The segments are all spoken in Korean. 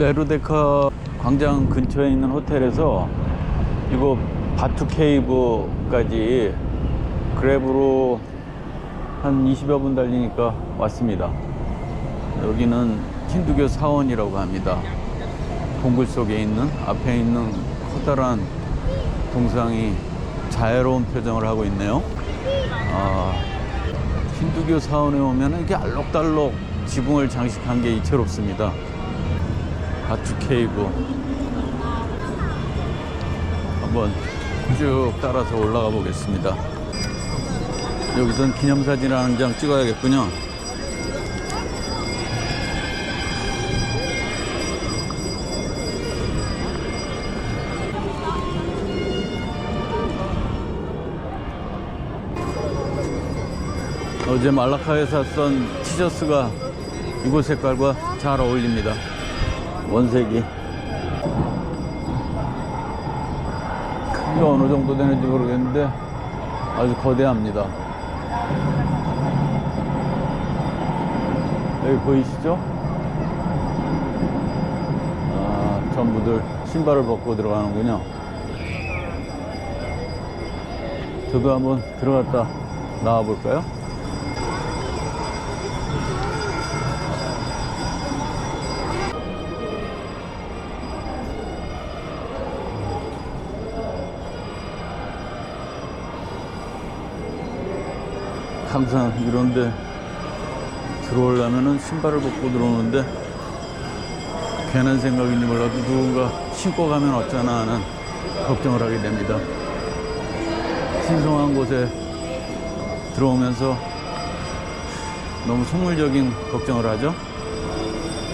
메르데카 광장 근처에 있는 호텔에서 이거 바투 케이브까지 그랩으로 한 20여 분 달리니까 왔습니다. 여기는 힌두교 사원이라고 합니다. 동굴 속에 있는 앞에 있는 커다란 동상이 자애로운 표정을 하고 있네요. 아, 힌두교 사원에 오면 이렇게 알록달록 지붕을 장식한 게 이채롭습니다. 바투 케이브. 한번 쭉 따라서 올라가 보겠습니다. 여기선 기념사진 한 장 찍어야겠군요. 어제 말라카에 샀던 티셔츠가 이곳 색깔과 잘 어울립니다. 원색이. 크기가 어느 정도 되는지 모르겠는데 아주 거대합니다. 여기 보이시죠? 아, 전부들 신발을 벗고 들어가는군요. 저도 한번 들어갔다 나와 볼까요? 항상 이런데 들어오려면은 신발을 벗고 들어오는데 괜한 생각인지 몰라도 누군가 신고 가면 어쩌나 하는 걱정을 하게 됩니다. 신성한 곳에 들어오면서 너무 속물적인 걱정을 하죠.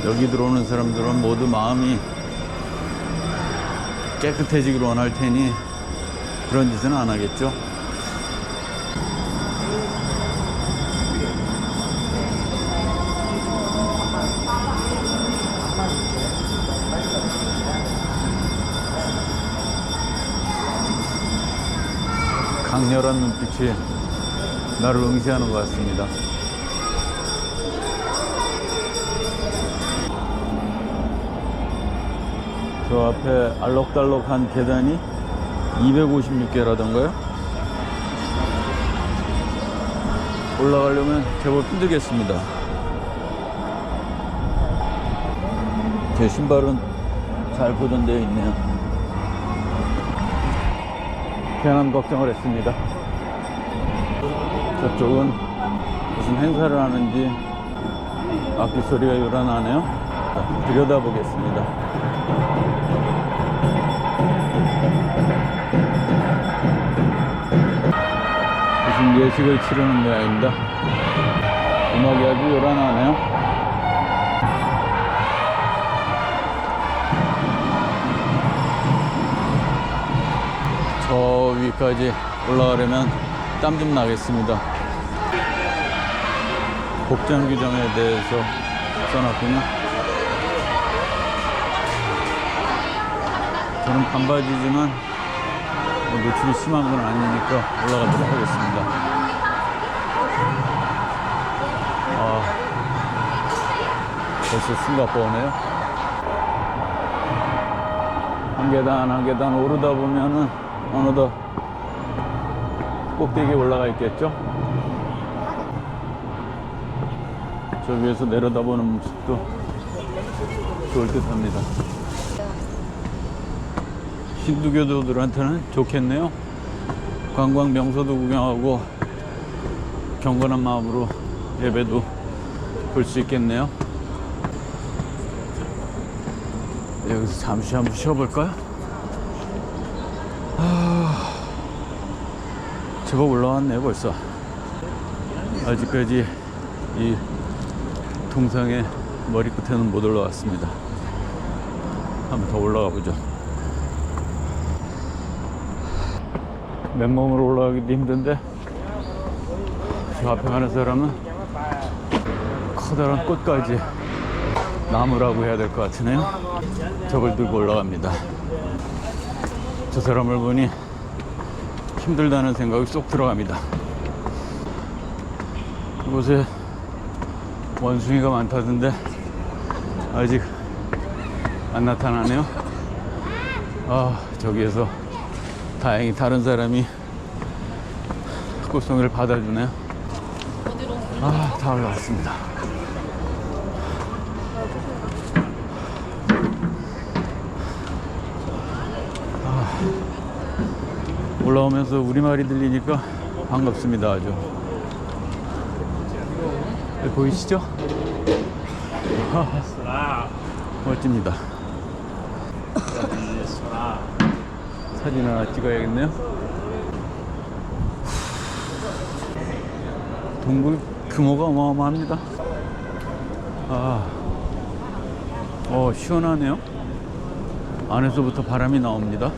여기 들어오는 사람들은 모두 마음이 깨끗해지기를 원할 테니 그런 짓은 안 하겠죠. 강렬한 눈빛이 나를 응시하는 것 같습니다. 저 앞에 알록달록한 계단이 256개라던가요? 올라가려면 제법 힘들겠습니다. 제 신발은 잘 보존되어 있네요. 괜한 걱정을 했습니다. 저쪽은 무슨 행사를 하는지 악기 소리가 요란하네요. 자, 들여다보겠습니다. 무슨 예식을 치르는 모양입니다. 음악이 아주 요란하네요. 저 위까지 올라가려면 땀 좀 나겠습니다. 복장 규정에 대해서 써놨군요. 저는 반바지지만 뭐 노출이 심한 건 아니니까 올라가도록 하겠습니다. 아, 벌써 숨가빠 오네요. 한 계단 한 계단 오르다 보면은 어느덧 꼭대기에 올라가 있겠죠? 저 위에서 내려다보는 모습도 좋을 듯 합니다. 힌두교도들한테는 좋겠네요. 관광 명소도 구경하고 경건한 마음으로 예배도 볼 수 있겠네요. 여기서 잠시 한번 쉬어볼까요? 아, 제법 올라왔네요, 벌써. 아직까지 이 동상의 머리끝에는 못 올라왔습니다. 한번 더 올라가 보죠. 맨몸으로 올라가기도 힘든데 저 앞에 가는 사람은 커다란 꽃까지 나무라고 해야 될 것 같으네요. 저걸 들고 올라갑니다. 저 사람을 보니 힘들다는 생각이 쏙 들어갑니다. 이곳에 원숭이가 많다던데 아직 안 나타나네요. 아, 저기에서 다행히 다른 사람이 꽃송이를 받아주네요. 아, 다 올라왔습니다. 올라오면서 우리말이 들리니까 반갑습니다, 아주. 네, 보이시죠? 아, 멋집니다. 사진 하나 찍어야겠네요. 동굴 규모가 어마어마합니다. 아, 어, 시원하네요. 안에서부터 바람이 나옵니다.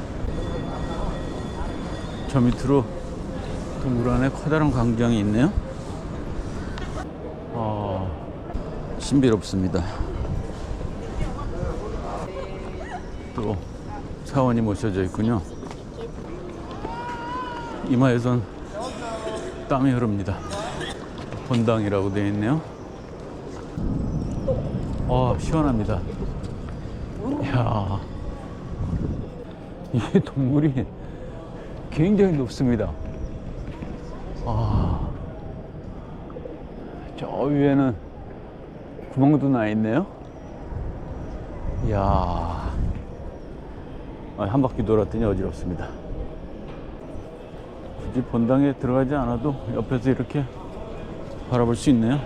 저 밑으로 동굴 안에 커다란 광장이 있네요. 아, 신비롭습니다. 또 사원이 모셔져 있군요. 이마에선 땀이 흐릅니다. 본당이라고 되어 있네요. 아, 시원합니다. 이야, 이 동물이 굉장히 높습니다. 아, 저 위에는 구멍도 나 있네요. 이야, 아, 한 바퀴 돌았더니 어지럽습니다. 굳이 본당에 들어가지 않아도 옆에서 이렇게 바라볼 수 있네요.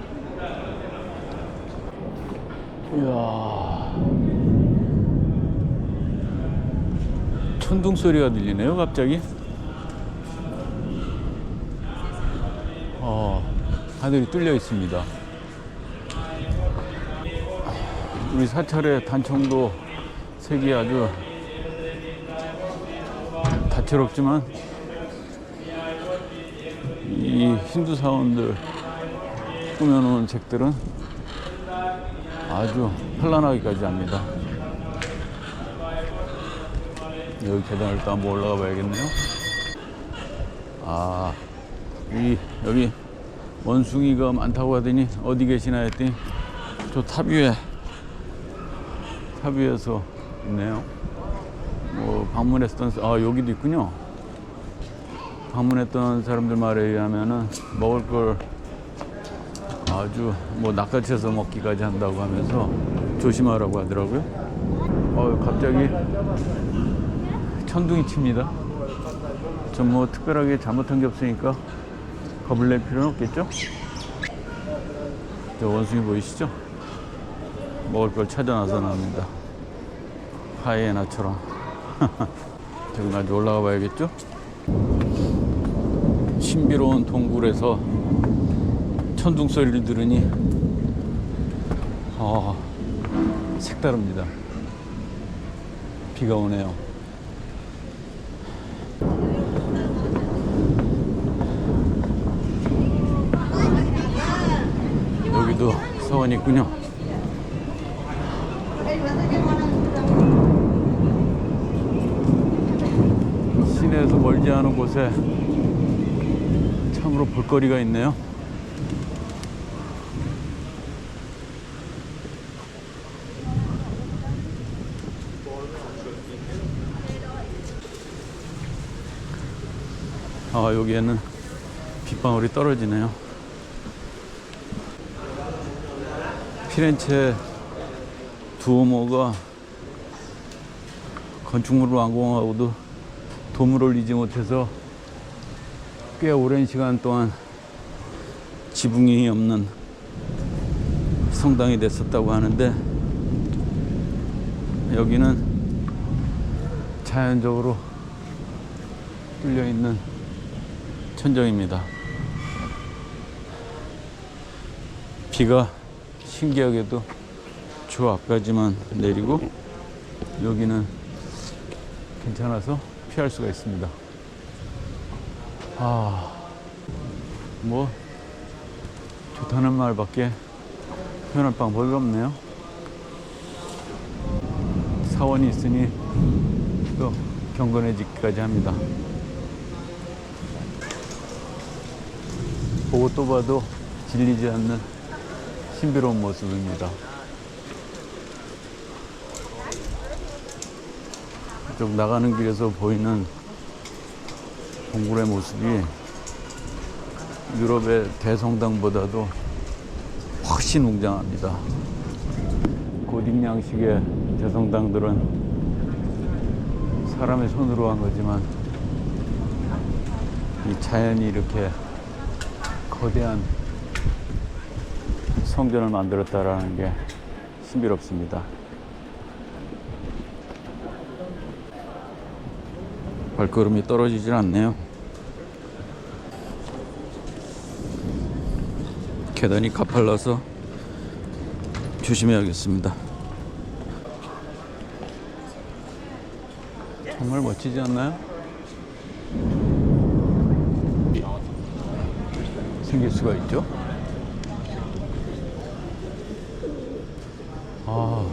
이야. 천둥 소리가 들리네요, 갑자기. 하늘이 뚫려 있습니다. 우리 사찰의 단청도 색이 아주 다채롭지만 이 힌두 사원들 꾸며놓은 책들은 아주 현란하기까지 합니다. 여기 계단을 또 한번 올라가 봐야겠네요. 아, 이, 여기 원숭이가 많다고 하더니 어디 계시나 했더니 저 탑 위에, 탑 위에서 있네요. 뭐, 방문했던, 아, 여기도 있군요. 방문했던 사람들 말에 의하면은 먹을 걸 아주 뭐 낚아채서 먹기까지 한다고 하면서 조심하라고 하더라고요. 어, 갑자기 천둥이 칩니다. 전 뭐 특별하게 잘못한 게 없으니까 겁을 낼 필요는 없겠죠? 저 원숭이 보이시죠? 먹을 걸 찾아 나서납니다. 하이에나처럼. 저기 나중 올라가 봐야겠죠? 신비로운 동굴에서 천둥 소리를 들으니 어, 색다릅니다. 비가 오네요. 여기도 서원이 있군요. 시내에서 멀지 않은 곳에 참으로 볼거리가 있네요. 아, 여기에는 빗방울이 떨어지네요. 피렌체 두오모가 건축물을 완공하고도 도움을 올리지 못해서 꽤 오랜 시간 동안 지붕이 없는 성당이 됐었다고 하는데 여기는 자연적으로 뚫려 있는 천정입니다. 비가 신기하게도 저 앞까지만 내리고 여기는 괜찮아서 피할 수가 있습니다. 아, 뭐 좋다는 말밖에 표현할 방법이 없네요. 사원이 있으니 또 경건해지기까지 합니다. 보고 또 봐도 질리지 않는 신비로운 모습입니다. 그쪽 나가는 길에서 보이는 동굴의 모습이 유럽의 대성당보다도 훨씬 웅장합니다. 고딕 양식의 대성당들은 사람의 손으로 한 거지만 이 자연이 이렇게 거대한 성전을 만들었다라는 게 신비롭습니다. 발걸음이 떨어지질 않네요. 계단이 가팔라서 조심해야겠습니다. 정말 멋지지 않나요? 생길 수가 있죠. 아,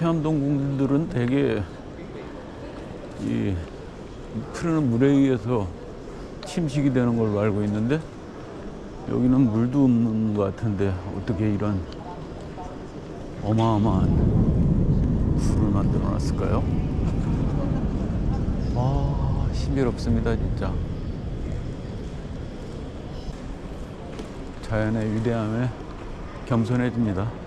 석회암 동굴들은 되게 이 흐르는 물에 의해서 침식이 되는 걸로 알고 있는데 여기는 물도 없는 것 같은데 어떻게 이런 어마어마한 불을 만들어 놨을까요? 와 신비롭습니다 진짜 자연의 위대함에 겸손해집니다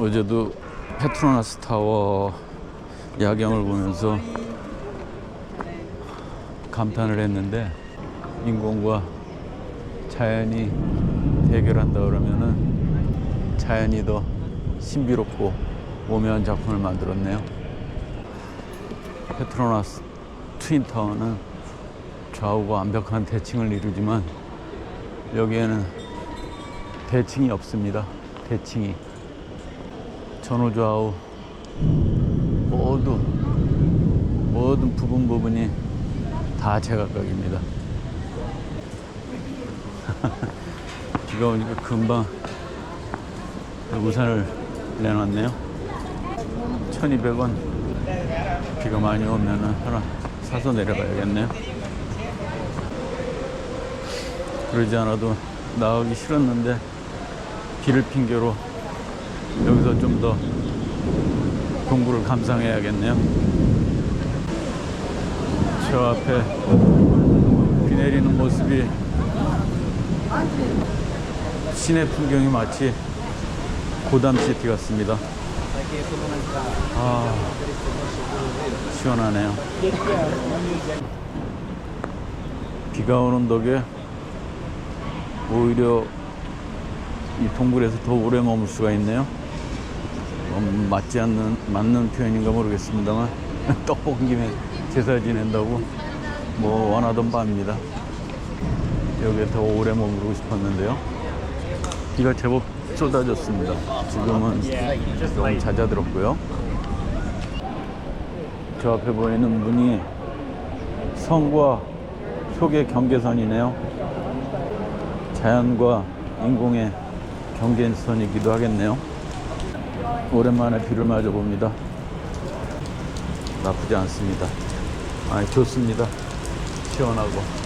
어제도 페트로나스 타워 야경을 보면서 감탄을 했는데 인공과 자연이 대결한다 그러면은 자연이 더 신비롭고 오묘한 작품을 만들었네요. 페트로나스 트윈타워는 좌우가 완벽한 대칭을 이루지만 여기에는 대칭이 없습니다. 대칭이 전후 좌우 모두 모든 부분 부분이 다 제각각입니다. 비가 오니까 금방 우산을 내놨네요. 1200원. 비가 많이 오면은 하나 사서 내려가야겠네요. 그러지 않아도 나가기 싫었는데 비를 핑계로 여기서 좀 더 동굴을 감상해야겠네요. 저 앞에 비 내리는 모습이 시내 풍경이 마치 고담시티 같습니다. 아, 시원하네요. 비가 오는 덕에 오히려 이 동굴에서 더 오래 머물 수가 있네요. 음, 맞지 않는, 맞는 표현인가 모르겠습니다만, 떡볶이 김에 제사 지낸다고 뭐 원하던 바입니다. 여기에 더 오래 머무르고 싶었는데요. 비가 제법 쏟아졌습니다. 지금은 조금 잦아들었고요. 저 앞에 보이는 문이 성과 효계 경계선이네요. 자연과 인공의 경계선이기도 하겠네요. 오랜만에 비를 맞아 봅니다. 나쁘지 않습니다. 아니, 좋습니다. 시원하고.